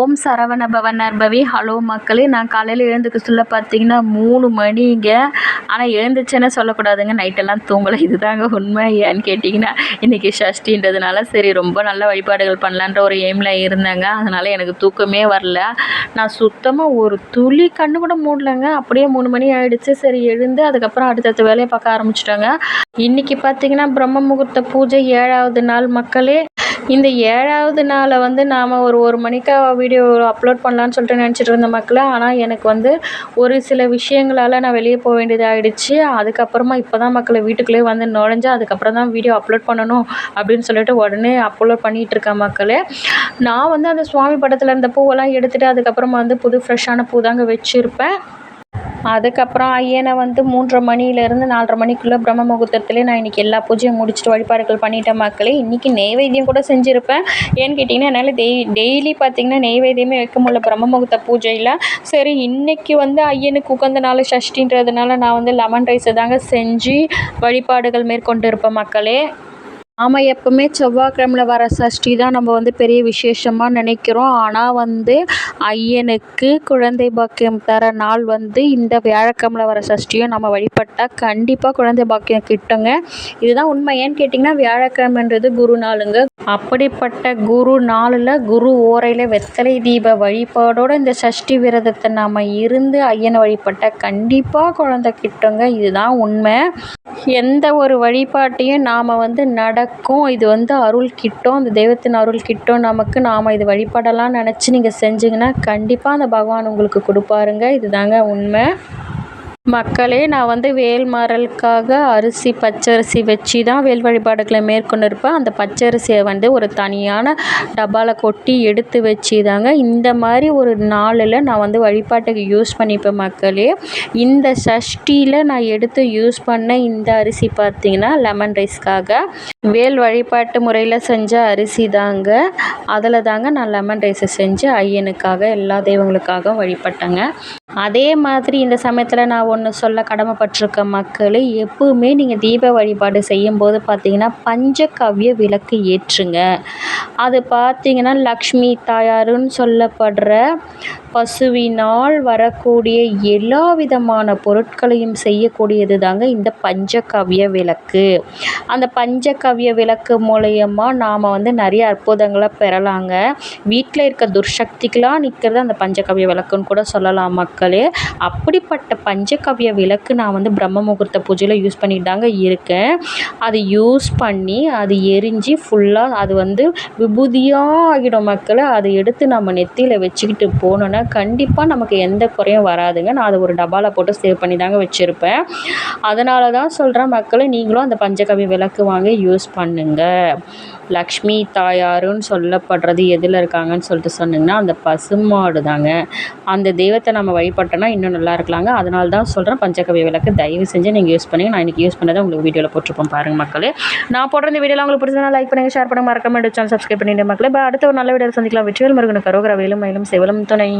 ஓம் சரவண பவன் நர்பவி. ஹலோ மக்களே நான் காலையில் எழுந்துக்க சொல்ல பார்த்தீங்கன்னா மூணு மணிங்க. ஆனால் எழுந்துச்சேன்னு சொல்லக்கூடாதுங்க. நைட்டெல்லாம் தூங்கலை. இதுதாங்க உண்மை ஏன்னு கேட்டிங்கன்னா இன்றைக்கி ஷஷ்டின்றதுனால சரி ரொம்ப நல்ல வழிபாடுகள் பண்ணலான்ற ஒரு எய்மில் இருந்தேங்க. அதனால் எனக்கு தூக்கமே வரல. நான் சுத்தமாக ஒரு துளி கண்ணு கூட மூடலைங்க. அப்படியே மூணு மணி ஆகிடுச்சு சரி எழுந்து அதுக்கப்புறம் அடுத்தடுத்த வேலையை பார்க்க ஆரம்பிச்சிட்டாங்க. இன்றைக்கி பார்த்தீங்கன்னா பிரம்ம முகூர்த்த பூஜை ஏழாவது நாள் மக்களே. இந்த ஏழாவது நாளை வந்து நாம் ஒரு ஒரு மணிக்கா வீடியோ அப்லோட் பண்ணலான்னு சொல்லிட்டு நினச்சிட்டு இருந்த மக்களே ஆனால் எனக்கு வந்து ஒரு சில விஷயங்களால் நான் வெளியே போக வேண்டியதாகிடுச்சு அதுக்கப்புறமா இப்போ தான் மக்களை வீட்டுக்குள்ளேயே வந்து நுழைஞ்சு அதுக்கப்புறம் தான் வீடியோ அப்லோட் பண்ணணும் அப்படின்னு சொல்லிட்டு உடனே அப்லோட் பண்ணிகிட்டு இருக்கேன் மக்களே. நான் வந்து அந்த சுவாமி படத்தில் இருந்த பூவெல்லாம் எடுத்துகிட்டு அதுக்கப்புறமா வந்து புது ஃப்ரெஷ்ஷான பூ தாங்க வச்சுருப்பேன். அதுக்கப்புறம் ஐயனை வந்து மூன்றரை மணிலேருந்து நாலரை மணிக்குள்ளே பிரம்ம முகூர்த்தத்துலேயே நான் இன்றைக்கி எல்லா பூஜையும் முடிச்சுட்டு வழிபாடுகள் பண்ணிட்டேன் மக்களே. இன்றைக்கி நெய்வேத்தியம் கூட செஞ்சுருப்பேன். ஏன்னு கேட்டிங்கன்னா என்னால் டெய் டெய்லி பார்த்திங்கன்னா நெய்வேத்தியமே வைக்க முடியல பிரம்ம முகூர்த்த பூஜையில். சரி இன்றைக்கி வந்து ஐயனுக்கு உகந்த நாள் ஷஷ்டின்றதுனால நான் வந்து லெமன் ரைஸை தாங்க செஞ்சு வழிபாடுகள் மேற்கொண்டு இருப்பேன் மக்களே. நாம எப்பவுமே செவ்வாய்க்கிழமையில் வர சஷ்டி தான் நம்ம வந்து பெரிய விசேஷமாக நினைக்கிறோம். ஆனால் வந்து ஐயனுக்கு குழந்தை பாக்கியம் தர நாள் வந்து இந்த வியாழக்கிழமையில் வர சஷ்டியும் நம்ம வழிபட்டால் கண்டிப்பாக குழந்தை பாக்கியம் கிட்டுங்க. இதுதான் உண்மை. ஏன்னு கேட்டிங்கன்னா வியாழக்கிழமைன்றது குரு நாளுங்க. அப்படிப்பட்ட குரு நாளில் குரு ஓரையில் வெத்தலை தீப வழிபாடோடு இந்த சஷ்டி விரதத்தை நாம் இருந்து ஐயனை வழிபட்டால் கண்டிப்பாக குழந்தை கிட்டுங்க. இதுதான் உண்மை. எந்த ஒரு வழிபாட்டையும் நாம் வந்து நட நடக்கும். இது வந்து அருள் கிட்டும். அந்த தெய்வத்தின் அருள் கிட்டும். நமக்கு நாம் இது வழிபடலாம் நினச்சி நீங்கள் செஞ்சிங்கன்னா கண்டிப்பாக அந்த பகவான் உங்களுக்கு கொடுப்பாருங்க. இதுதாங்க உண்மை. மக்களே நான் வந்து வேல்மாறலுக்காக அரிசி பச்சரிசி வச்சு தான் வேல் வழிபாடுகளை மேற்கொண்டு இருப்பேன் அந்த பச்சரிசியை வந்து ஒரு தனியான டப்பாவில் கொட்டி எடுத்து வச்சு தாங்க இந்த மாதிரி ஒரு நாளில் நான் வந்து வழிபாட்டுக்கு யூஸ் பண்ணிப்பேன் மக்களே. இந்த சஷ்டியில் நான் எடுத்து யூஸ் பண்ண இந்த அரிசி பார்த்திங்கன்னா லெமன் ரைஸ்க்காக. வேல் வழிபாட்டு முறையில் செஞ்ச அரிசி தாங்க. அதில் தாங்க நான் லெமன் ரைஸை செஞ்சு ஐயனுக்காக எல்லா தெய்வங்களுக்காக வழிபட்டேங்க. அதே மாதிரி இந்த சமயத்தில் நான் ஒன்று சொல்ல கடமைப்பட்டிருக்க மக்களே எப்போவுமே நீங்கள் தீப வழிபாடு செய்யும்போது பார்த்தீங்கன்னா பஞ்சகவ்ய விளக்கு ஏற்றுங்க. அது பார்த்தீங்கன்னா லக்ஷ்மி தாயாருன்னு சொல்லப்படுற பசுவினால் வரக்கூடிய எல்லா விதமான பொருட்களையும் செய்யக்கூடியது தாங்க இந்த பஞ்சகவ்ய விளக்கு. அந்த பஞ்சகவ்ய விளக்கு மூலயமா நாம் வந்து நிறைய அற்புதங்களை பெறலாங்க. வீட்டில் இருக்க துர்சக்திக்கெலாம் நிற்கிறது அந்த பஞ்சகவ்ய விளக்குன்னு கூட சொல்லலாம் மக்களே. அப்படிப்பட்ட பஞ்சகவ்ய விளக்கு நான் வந்து பிரம்ம முகூர்த்த பூஜையில் யூஸ் பண்ணிட்டு தாங்க இருக்கேன். அது யூஸ் பண்ணி அது எரிஞ்சு ஃபுல்லாக அது வந்து விபூதியாக ஆகிடும் மக்களை. அதை எடுத்து நம்ம நெத்தியில் வச்சுக்கிட்டு போனோன்னா கண்டிப்பாக நமக்கு எந்த குறையும் வராதுங்க. நான் அதை ஒரு டப்பாவில் போட்டு சேவ் பண்ணி தாங்க வச்சுருப்பேன். அதனால தான் சொல்கிறேன் மக்களை நீங்களும் அந்த பஞ்சகவி விளக்கு வாங்கி யூஸ் பண்ணுங்கள் லக்ஷ்மி தாயாருன்னு சொல்லப்படுறது எதில் இருக்காங்கன்னு சொல்லிட்டு சொன்னிங்கன்னா அந்த பசுமாடு தாங்க அந்த தெய்வத்தை நம்ம வழிபட்டோன்னா இன்னும் நல்லா இருக்கலாங்க. அதனால தான் சொல்கிறேன் பஞ்சகவி விளக்கு தயவு செஞ்சு நீங்கள் யூஸ் பண்ணுங்கள் நான் இன்றைக்கி யூஸ் பண்ணதை உங்களுக்கு வீடியோவில் போட்டிருப்போம் பாருங்கள் மக்களே. நான் போடுற இந்த வீடியோவில் உங்களுக்கு பிடிச்சதுனா லைக் பண்ணுங்கள் ஷேர் பண்ணுங்கள் மறக்காம சேனல் சப்ஸ்கிரைப் பண்ணிட்டு மக்களே. இப்போ அடுத்த ஒரு நல்ல வீடியோவில் சந்திக்கலாம். வெற்றிவேல் முருகனுக்கு கரோகர வேலும் மயிலும் செவலும் துணை.